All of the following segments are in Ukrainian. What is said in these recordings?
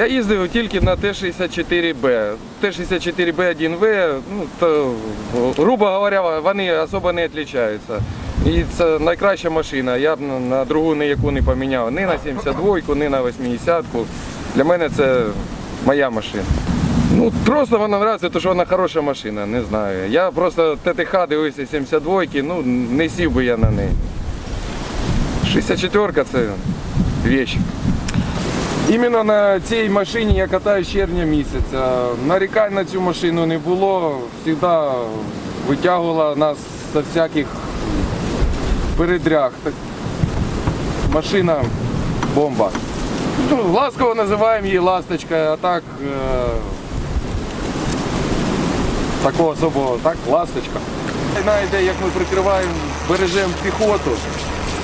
Я їздив тільки на Т-64Б. Т-64Б1В, ну, то, грубо говоря, вони особо не відрізняються. І це найкраща машина. Я б на- другу ніяку не поміняв. Ні на 72-ку, ні на 80-ку. Для мене це моя машина. Ну, просто вона подобається, тому що вона хороша машина, не знаю. Я просто ТТХ дивився 72-ки, ну не сів би я на неї. 64-ка це вещь. Іменно на цій машині я катаюсь з червня місяця. Нарікань на цю машину не було. Завжди витягувала нас з всяких передряг. Машина бомба. Ну, ласково називаємо її ласточка, а так е, такого особого, так, ласточка. Знаєте, як ми прикриваємо, бережемо піхоту.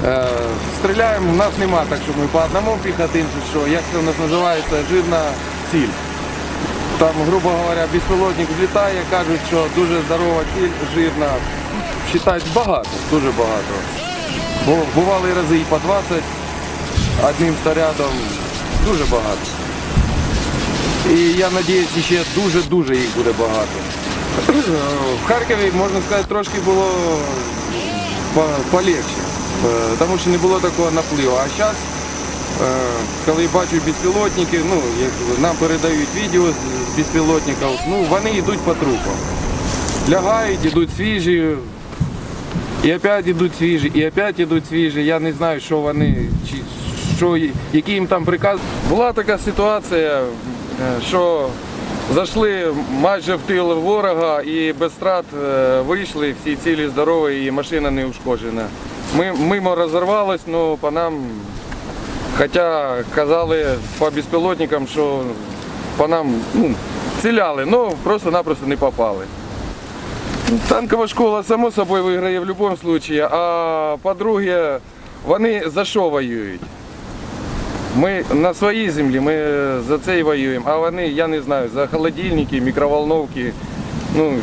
Е, стріляємо, у нас нема так, що ми по одному піхотинцю, що як це у нас називається, жирна ціль. Там, грубо говоря, безпілотник злітає, кажуть, що дуже здорова ціль, жирна. Вважають багато, дуже багато. Бо бували рази і по 20 одним снарядом, дуже багато. І я сподіваюся, ще дуже-дуже їх буде багато. В Харкові, можна сказати, трошки було полегше, тому що не було такого напливу. А зараз, коли бачу безпілотники, ну, нам передають відео з- безпілотників, ну, вони йдуть по трупам. Лягають, йдуть свіжі, і опять йдуть свіжі, і опять йдуть свіжі. Я не знаю, що вони, чи що, який їм там приказ. Була така ситуація, е, що зайшли майже в тил ворога і без страт е, вийшли, всі цілі здорові і машина не ушкоджена. Ми мимо розірвалось, але по нам, хоча казали по безпілотникам, що по нам ну, ціляли, але просто-напросто не попали. Танкова школа, само собою, виграє в будь-якому випадку, а по-друге, вони за що воюють? Ми на своїй землі, ми за це і воюємо, а вони, я не знаю, за холодильники, мікроволновки. Ну,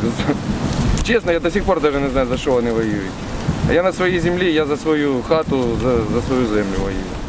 чесно, я до сих пор навіть не знаю, за що вони воюють. Я на своїй землі, я за свою хату, за, за свою землю воюю.